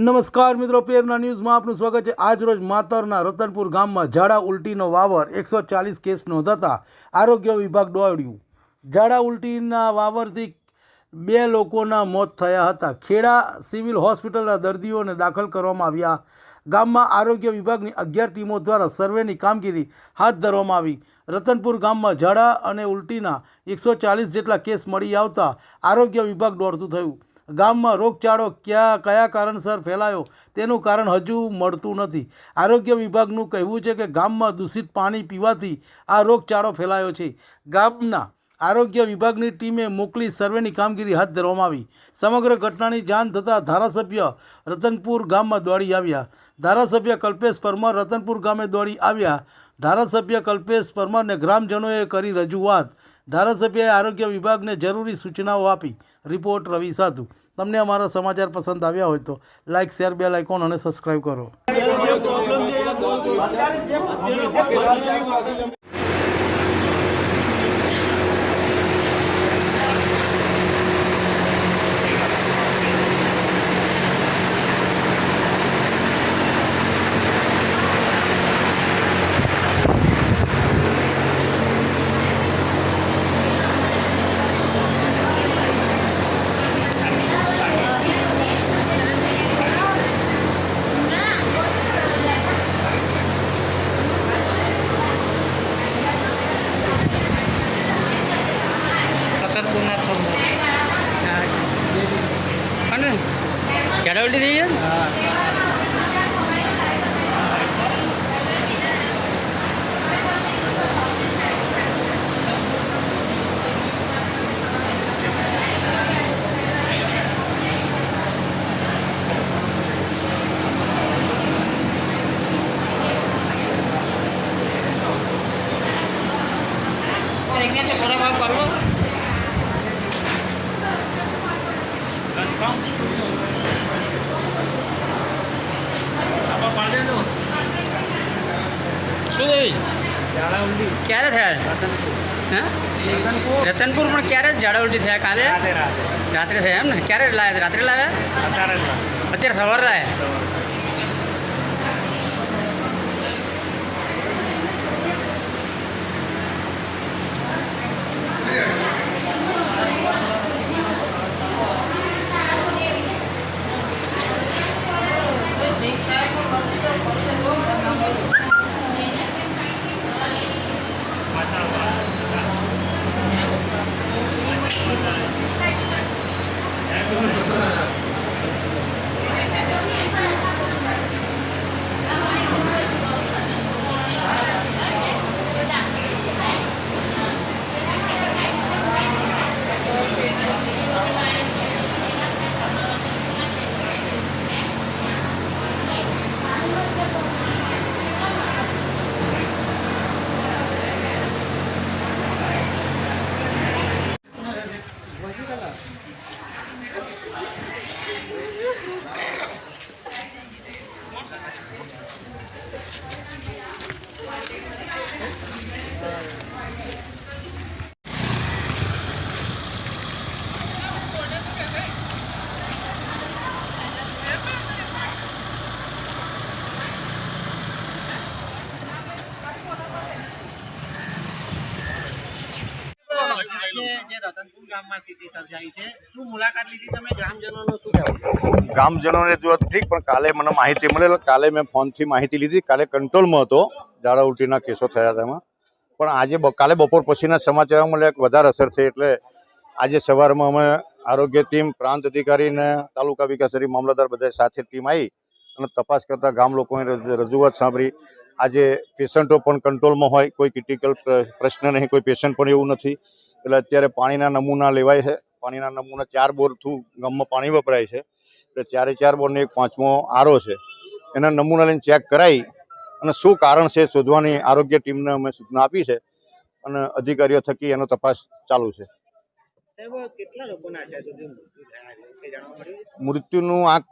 નમસ્કાર મિત્રો, પેરના ન્યૂઝમાં આપનું સ્વાગત છે. આજ રોજ માતરના રતનપુર ગામમાં ઝાડા ઉલટીનો વાવર એકસો ચાલીસ કેસ નોંધાતા આરોગ્ય વિભાગ દોડ્યું. ઝાડા ઉલટીના વાવરથી બે લોકોના મોત થયા હતા. ખેડા સિવિલ હોસ્પિટલના દર્દીઓને દાખલ કરવામાં આવ્યા. ગામમાં આરોગ્ય વિભાગની અગિયાર ટીમો દ્વારા સર્વેની કામગીરી હાથ ધરવામાં આવી. રતનપુર ગામમાં ઝાડા અને ઉલટીના એકસો ચાલીસ જેટલા કેસ મળી આવતા આરોગ્ય વિભાગ દોડતું થયું. ગામમાં રોગચાળો ક્યાં, કયા કારણસર ફેલાયો તેનું કારણ હજુ મળતું નથી. આરોગ્ય વિભાગનું કહેવું છે કે ગામમાં દૂષિત પાણી પીવાથી આ રોગચાળો ફેલાયો છે. ગામના આરોગ્ય વિભાગની ટીમે મોકલી સર્વેની કામગીરી હાથ ધરવામાં આવી. સમગ્ર ઘટનાની જાણ થતાં ધારાસભ્ય રતનપુર ગામમાં દોડી આવ્યા. ધારાસભ્ય કલ્પેશ પરમાર રતનપુર ગામે દોડી આવ્યા. ધારાસભ્ય કલ્પેશ પરમારને ગ્રામજનોએ કરી રજૂઆત. ધારાસભ્યએ આરોગ્ય વિભાગને જરૂરી સૂચનાઓ આપી. રિપોર્ટ રવિ સાધુ. તમને અમારા સમાચાર પસંદ આવ્યા હોય તો લાઇક શેર બે આઇકોન અને સબસ્ક્રાઇબ કરો. રતનપુરના સમજો અને? ચડાવડી થઈ છે પ્રેગ્નેન્ટ ખરાબ આપ પાડો શું થયું? ક્યારે થયા? હા? રતનપુર પણ ક્યારે ઝાડા ઉલટી થયા? કાલે? રાત્રે થયા એમ ને? ક્યારે લાવ્યા રાત્રે લાવ્યા અત્યારે સવારે લાવ્યા રતનપુર તમે? ગ્રામજનોનું જો ઠીક, પણ કાલે મને માહિતી મળેલ, કાલે મેં ફોનથી માહિતી લીધી. કાલે કંટ્રોલમાં હતો, ઝાડા ઉલટીના કેસો થયા હતા એમાં. પણ આજે કાલે બપોર પછીના સમાચાર મળ્યા વધારે અસર થઈ એટલે આજે સવારમાં અમે આરોગ્ય ટીમ, પ્રાંત અધિકારી ને તાલુકા વિકાસ અધિકારી, મામલતદાર બધા સાથે ટીમ આવી અને તપાસ કરતા ગામ લોકોની રજૂઆત સાંભળી. આજે પેશન્ટો પણ કંટ્રોલમાં હોય, કોઈ ક્રિટિકલ પ્રશ્ન નહીં, કોઈ પેશન્ટ પણ એવું નથી. એટલે અત્યારે પાણીના નમૂના લેવાય છે. પાણીના નમૂના ચાર બોર થ્રુ ગામમાં પાણી વપરાય છે. એટલે ચારે ચાર બોરને એક પાંચમો આરો છે. એના નમૂના લઈને ચેક કરાવી અને શું કારણ છે શોધવાની આરોગ્ય ટીમને અમે સૂચના આપી છે અને અધિકારીઓ થકી એનો તપાસ ચાલુ છે. મૃત્યુનું આંક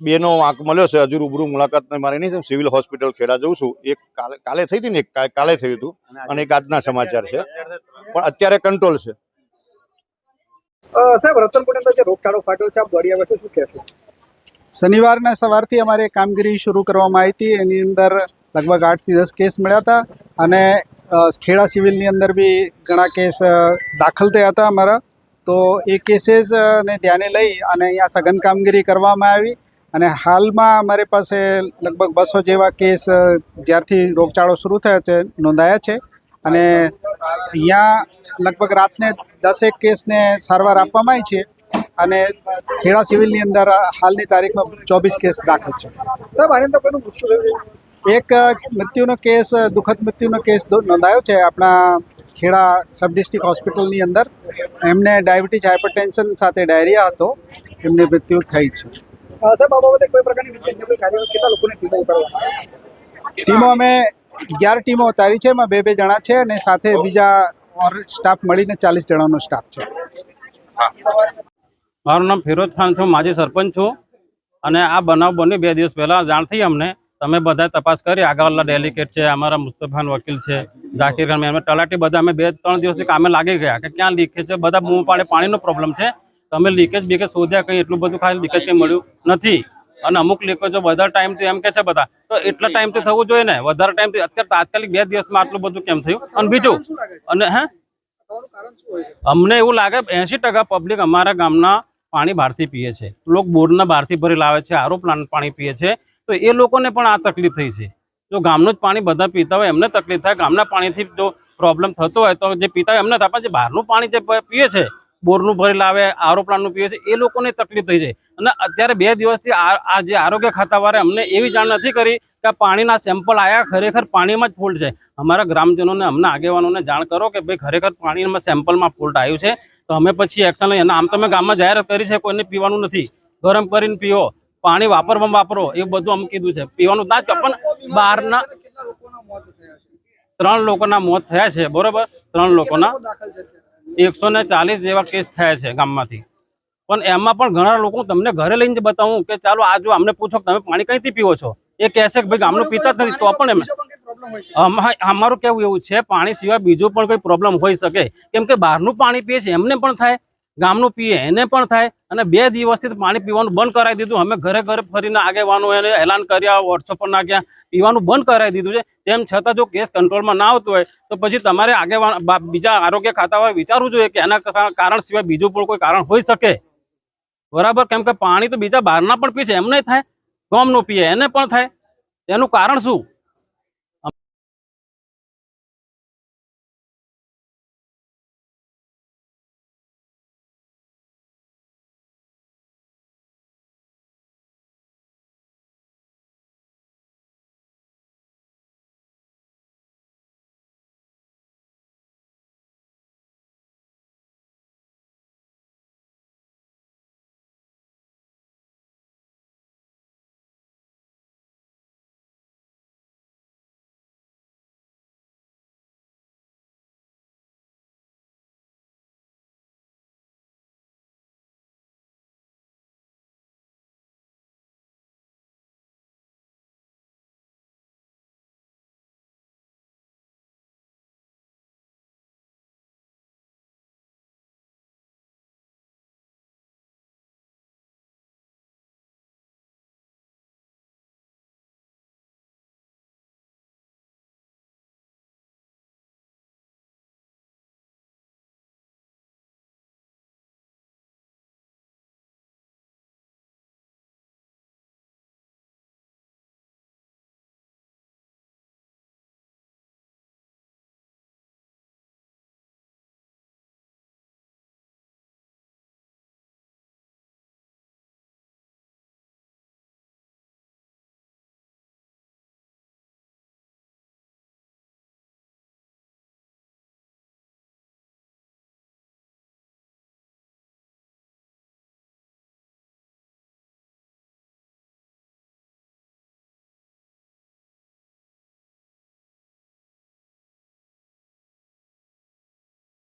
બેનો આંક મળ્યો છે. હજુ રૂબરૂ મુલાકાત મારી નહીં સિવિલ હોસ્પિટલ ખેડા જઉં છું. એક કાલે કાલે થઈ હતી ને એક કાલે થયું હતું. અને એક આજના સમાચાર છે. પણ અત્યારે કંટ્રોલ છે. સાહેબ રતનપુરની અંદર જે રોગચાળો ફાટ્યો છે આપ દોડી આવ્યા છો શું કહેશો શનિવારના સવારથી અમારે કામગીરી શરૂ કરવામાં આવી હતી. એની અંદર લગભગ આઠથી દસ કેસ મળ્યા હતા અને ખેડા સિવિલની અંદર બી ઘણા કેસ દાખલ થયા હતા અમારા. તો એ કેસીસને ધ્યાને લઈ અને અહીંયા સઘન કામગીરી કરવામાં આવી અને હાલમાં અમારી પાસે લગભગ બસો જેવા કેસ જ્યારથી રોગચાળો શરૂ થયો છે નોંધાયા છે. અને અહીંયા લગભગ રાતને દસેક કેસને સારવાર આપવામાં આવી છે અને ખેડા સિવિલની અંદર હાલની તારીખમાં ચોવીસ કેસ દાખલ છે. સાહેબ આની અંદર કોઈનું મૃત્યુ છે? એક મૃત્યુનો કેસ દુઃખદ મૃત્યુનો કેસ નોંધાયો છે આપણા ખેડા સબ ડિસ્ટ્રિક્ટ હોસ્પિટલની અંદર. એમને ડાયાબિટીસ હાઇપરટેન્શન સાથે ડાયરિયા હતો. એમની મૃત્યુ થઈ છે. સાહેબ આ બાબતે કોઈ પ્રકારની બીજી અન્ય કોઈ કાર્યવાહી કેટલા લોકોની ટીમો અમે અગિયાર ટીમો ઉતારી છે એમાં બે બે જણા છે અને સાથે બીજા ઓર સ્ટાફ મળીને ચાલીસ જણાનો સ્ટાફ છે. મારું નામ ફિરોજ ખાન છું માજી સરપંચ છું અને આ બનાવ બન્યો બે દિવસ પહેલાં. જાણ થઈ અમને. તમે બધા તપાસ કરી. આગળના ડેલિકેટ છે અમારા મુસ્તફાન વકીલ છે ઝાકીર ખાન અમે તલાટી બધા અમે બે ત્રણ દિવસથી કામે લાગી ગયા કે ક્યાં લીકેજ છે? બધા બૂમ પાડે પાણીનો પ્રોબ્લેમ છે. તમે લીકેજ બીકેજ શોધ્યા કંઈ એટલું બધું ખાલી લીકેજ કંઈ મળ્યું નથી. અને અમુક લીકેજો વધારે ટાઈમથી એમ કે છે બધા. તો એટલા ટાઈમથી થવું જોઈએ ને? વધારે ટાઈમથી અત્યારે તાત્કાલિક બે દિવસમાં આટલું બધું કેમ થયું? અને બીજું, અને હે? અમને એવું લાગે એસી પબ્લિક અમારા ગામના પાણી બહારથી પીએ છે. લોકો બોરના બહારથી ભરી લાવે છે આરો પ્લાન્ટ પાણી પીએ છે. તો એ લોકોને પણ આ તકલીફ થઈ છે. જો ગામનું જ પાણી બધા પીતા હોય, એમને તકલીફ થાય. ગામના પાણીથી જો પ્રોબ્લેમ થતો હોય તો જે પીતા હોય, એમને થાય. જે બહારનું પાણી જે પીએ છે, બોરનું ભરી લાવે આરો પ્લાન્ટનું પીએ છે, એ લોકોને તકલીફ થઈ છે. અને અત્યારે બે દિવસથી આ જે આરોગ્ય ખાતાવાળે અમને એવી જાણ નથી કરી કે પાણીના સેમ્પલ આવ્યા ખરેખર પાણીમાં જ ફોલ્ટ છે. અમારા ગ્રામજનોને, અમને આગેવાનોને જાણ કરો કે ભાઈ, ખરેખર પાણીમાં સેમ્પલમાં ફોલ્ટ આવ્યું છે. તો અમે પછી એક્શન લઈએ. અને આમ તમે ગામમાં જાહેરાત કરી છે, કોઈને પીવાનું નથી. ગરમ કરીને પીઓ. પાણી વાપરવામાં વાપરો. એ બધું અમે કીધું છે. પીવાનું ના જ પણ બહારના ત્રણ લોકોના મોત થયા છે. બરોબર? ત્રણ લોકોના? એકસો ને ચાલીસ જેવા કેસ થયા છે ગામમાંથી. પણ એમાં પણ ઘણા લોકો તમને ઘરે લઈને બતાવું કે ચાલો આ જો અમને પૂછો તમે પાણી કઈથી પીવો છો? એ કહેશે કે ભાઈ ગામનું પીતા જ નથી, તો પણ એમ. અમારું કેવું એવું છે, પાણી સિવાય બીજું પણ કોઈ પ્રોબ્લેમ હોઈ શકે. કેમ કે બહારનું પાણી પીએ છે, એમને પણ થાય, ગામનું પીએ, એને પણ થાય, અને બે દિવસથી પાણી પીવાનું બંધ કરાવી દીધું. અમે ઘરે ઘરે ફરીને આગેવાનો એને એલાન કર્યા વોટ્સઅપ પર નાખ્યા, પીવાનું બંધ કરાવી દીધું છે. તેમ છતાં જો કેસ કંટ્રોલમાં ના આવતું હોય, તો પછી તમારે આગેવાન બીજા આરોગ્ય ખાતાવાળા વિચારવું જોઈએ કે એના કારણ સિવાય બીજું પણ કોઈ કારણ હોઈ શકે. બરાબર? કેમ કે પાણી તો બીજા બહારના પણ પીએ છે એમને થાય ગામનું પીએ, એને પણ થાય. એનું કારણ શું?